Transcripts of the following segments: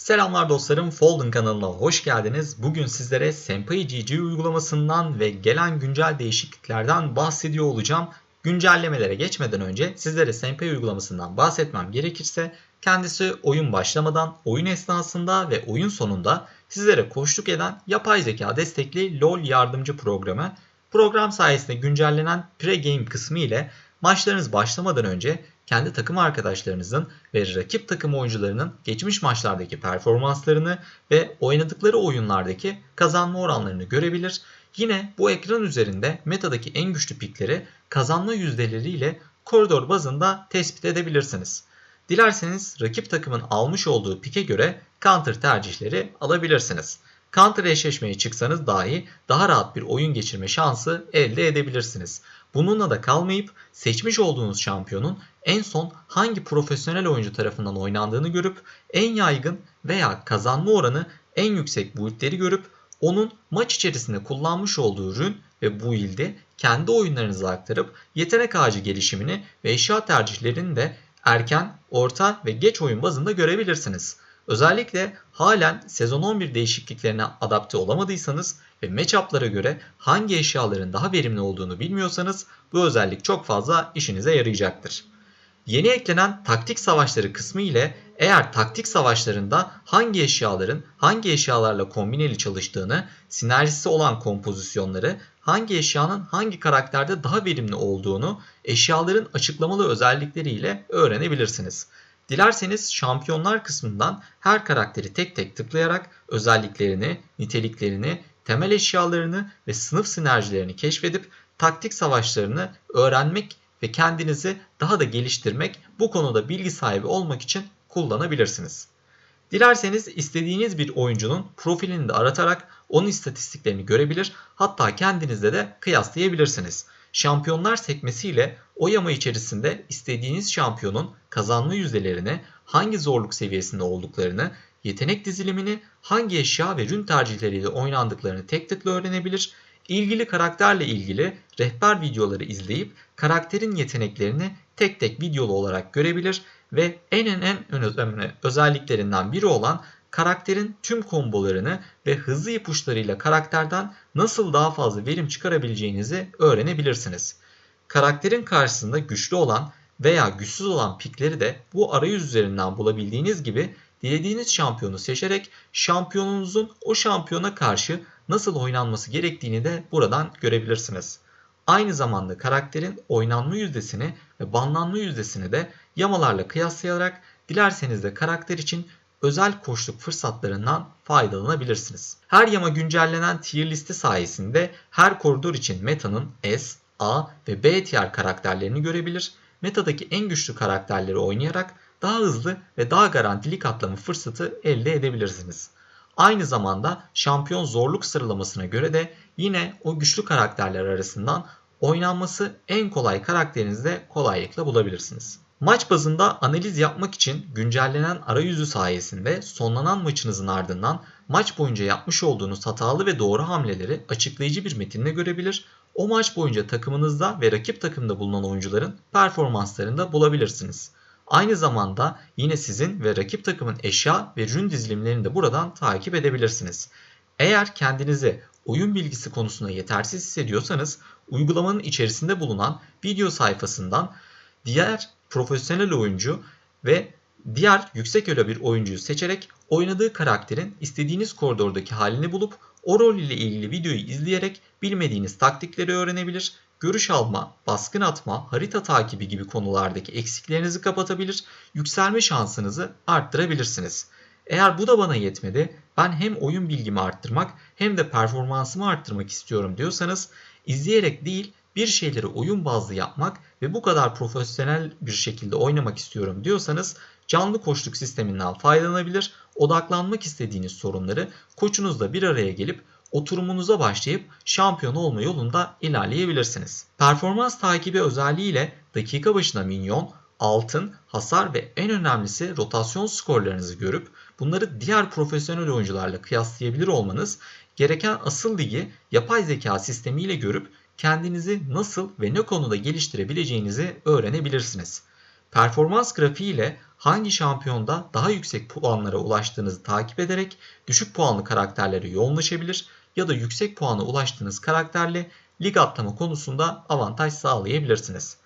Selamlar dostlarım, Folden kanalına hoş geldiniz. Bugün sizlere Senpai GG uygulamasından ve gelen güncel değişikliklerden bahsediyor olacağım. Güncellemelere geçmeden önce sizlere Senpai uygulamasından bahsetmem gerekirse kendisi oyun başlamadan, oyun esnasında ve oyun sonunda sizlere koşluk eden yapay zeka destekli LoL yardımcı programı. Program sayesinde güncellenen pre-game kısmı ile maçlarınız başlamadan önce kendi takım arkadaşlarınızın ve rakip takım oyuncularının geçmiş maçlardaki performanslarını ve oynadıkları oyunlardaki kazanma oranlarını görebilir. Yine bu ekran üzerinde metadaki en güçlü pikleri kazanma yüzdeleriyle koridor bazında tespit edebilirsiniz. Dilerseniz rakip takımın almış olduğu pike göre counter tercihleri alabilirsiniz. Counter eşleşmeye çıksanız dahi daha rahat bir oyun geçirme şansı elde edebilirsiniz. Bununla da kalmayıp seçmiş olduğunuz şampiyonun en son hangi profesyonel oyuncu tarafından oynandığını görüp en yaygın veya kazanma oranı en yüksek build'leri görüp onun maç içerisinde kullanmış olduğu ürün ve build'i kendi oyunlarınıza aktarıp yetenek ağacı gelişimini ve eşya tercihlerini de erken, orta ve geç oyun bazında görebilirsiniz. Özellikle halen sezon 11 değişikliklerine adapte olamadıysanız ve matchup'lara göre hangi eşyaların daha verimli olduğunu bilmiyorsanız bu özellik çok fazla işinize yarayacaktır. Yeni eklenen taktik savaşları kısmı ile eğer taktik savaşlarında hangi eşyaların hangi eşyalarla kombineli çalıştığını, sinerjisi olan kompozisyonları, hangi eşyanın hangi karakterde daha verimli olduğunu eşyaların açıklamalı özellikleriyle öğrenebilirsiniz. Dilerseniz şampiyonlar kısmından her karakteri tek tek tıklayarak özelliklerini, niteliklerini, temel eşyalarını ve sınıf sinerjilerini keşfedip taktik savaşlarını öğrenmek ve kendinizi daha da geliştirmek, bu konuda bilgi sahibi olmak için kullanabilirsiniz. Dilerseniz istediğiniz bir oyuncunun profilini de aratarak onun istatistiklerini görebilir, hatta kendinizde de kıyaslayabilirsiniz. Şampiyonlar sekmesiyle o yama içerisinde istediğiniz şampiyonun kazanma yüzdelerini, hangi zorluk seviyesinde olduklarını, yetenek dizilimini, hangi eşya ve rün tercihleriyle oynandıklarını tek tıkla öğrenebilir, ilgili karakterle ilgili rehber videoları izleyip karakterin yeteneklerini tek tek videolu olarak görebilir ve en en en önemli özelliklerinden biri olan karakterin tüm kombolarını ve hızlı ipuçlarıyla karakterden nasıl daha fazla verim çıkarabileceğinizi öğrenebilirsiniz. Karakterin karşısında güçlü olan veya güçsüz olan pikleri de bu arayüz üzerinden bulabildiğiniz gibi dilediğiniz şampiyonu seçerek şampiyonunuzun o şampiyona karşı nasıl oynanması gerektiğini de buradan görebilirsiniz. Aynı zamanda karakterin oynanma yüzdesini ve banlanma yüzdesini de yamalarla kıyaslayarak dilerseniz de karakter için özel koşluk fırsatlarından faydalanabilirsiniz. Her yama güncellenen tier listi sayesinde her koridor için metanın S, A ve B tier karakterlerini görebilir. Metadaki en güçlü karakterleri oynayarak daha hızlı ve daha garantili katlama fırsatı elde edebilirsiniz. Aynı zamanda şampiyon zorluk sıralamasına göre de yine o güçlü karakterler arasından oynanması en kolay karakterinizi de kolaylıkla bulabilirsiniz. Maç bazında analiz yapmak için güncellenen arayüzü sayesinde sonlanan maçınızın ardından maç boyunca yapmış olduğunuz hatalı ve doğru hamleleri açıklayıcı bir metinle görebilir. O maç boyunca takımınızda ve rakip takımda bulunan oyuncuların performanslarını da bulabilirsiniz. Aynı zamanda yine sizin ve rakip takımın eşya ve ürün dizilimlerini de buradan takip edebilirsiniz. Eğer kendinizi oyun bilgisi konusunda yetersiz hissediyorsanız uygulamanın içerisinde bulunan video sayfasından diğer profesyonel oyuncu ve diğer yüksek elo bir oyuncuyu seçerek oynadığı karakterin istediğiniz koridordaki halini bulup o rol ile ilgili videoyu izleyerek bilmediğiniz taktikleri öğrenebilir, görüş alma, baskın atma, harita takibi gibi konulardaki eksiklerinizi kapatabilir, yükselme şansınızı arttırabilirsiniz. Eğer bu da bana yetmedi, ben hem oyun bilgimi arttırmak hem de performansımı arttırmak istiyorum diyorsanız izleyerek değil bir şeyleri oyun bazlı yapmak ve bu kadar profesyonel bir şekilde oynamak istiyorum diyorsanız canlı koçluk sisteminden faydalanabilir, odaklanmak istediğiniz sorunları koçunuzla bir araya gelip oturumunuza başlayıp şampiyon olma yolunda ilerleyebilirsiniz. Performans takibi özelliğiyle dakika başına minyon, altın, hasar ve en önemlisi rotasyon skorlarınızı görüp bunları diğer profesyonel oyuncularla kıyaslayabilir olmanız gereken asıl ligi yapay zeka sistemiyle görüp kendinizi nasıl ve ne konuda geliştirebileceğinizi öğrenebilirsiniz. Performans grafiği ile hangi şampiyonda daha yüksek puanlara ulaştığınızı takip ederek düşük puanlı karakterlere yoğunlaşabilir ya da yüksek puana ulaştığınız karakterle lig atlama konusunda avantaj sağlayabilirsiniz.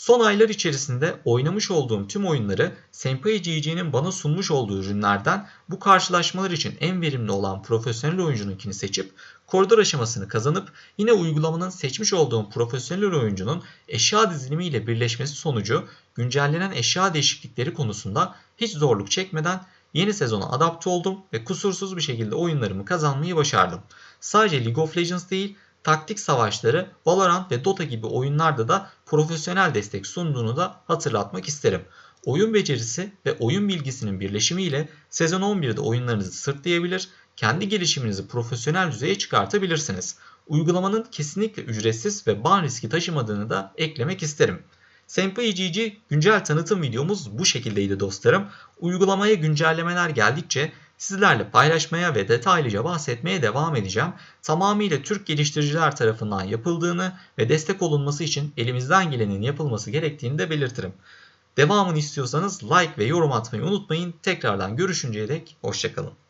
Son aylar içerisinde oynamış olduğum tüm oyunları Senpai GG'nin bana sunmuş olduğu ürünlerden bu karşılaşmalar için en verimli olan profesyonel oyuncununkini seçip koridor aşamasını kazanıp yine uygulamanın seçmiş olduğum profesyonel oyuncunun eşya dizilimi ile birleşmesi sonucu güncellenen eşya değişiklikleri konusunda hiç zorluk çekmeden yeni sezona adapte oldum ve kusursuz bir şekilde oyunlarımı kazanmayı başardım. Sadece League of Legends değil taktik savaşları, Valorant ve Dota gibi oyunlarda da profesyonel destek sunduğunu da hatırlatmak isterim. Oyun becerisi ve oyun bilgisinin birleşimiyle sezon 11'de oyunlarınızı sırtlayabilir, kendi gelişiminizi profesyonel düzeye çıkartabilirsiniz. Uygulamanın kesinlikle ücretsiz ve ban riski taşımadığını da eklemek isterim. Senpai GG güncel tanıtım videomuz bu şekildeydi dostlarım. Uygulamaya güncellemeler geldikçe sizlerle paylaşmaya ve detaylıca bahsetmeye devam edeceğim. Tamamıyla Türk geliştiriciler tarafından yapıldığını ve destek olunması için elimizden gelenin yapılması gerektiğini de belirtirim. Devamını istiyorsanız like ve yorum atmayı unutmayın. Tekrardan görüşünceye dek hoşçakalın.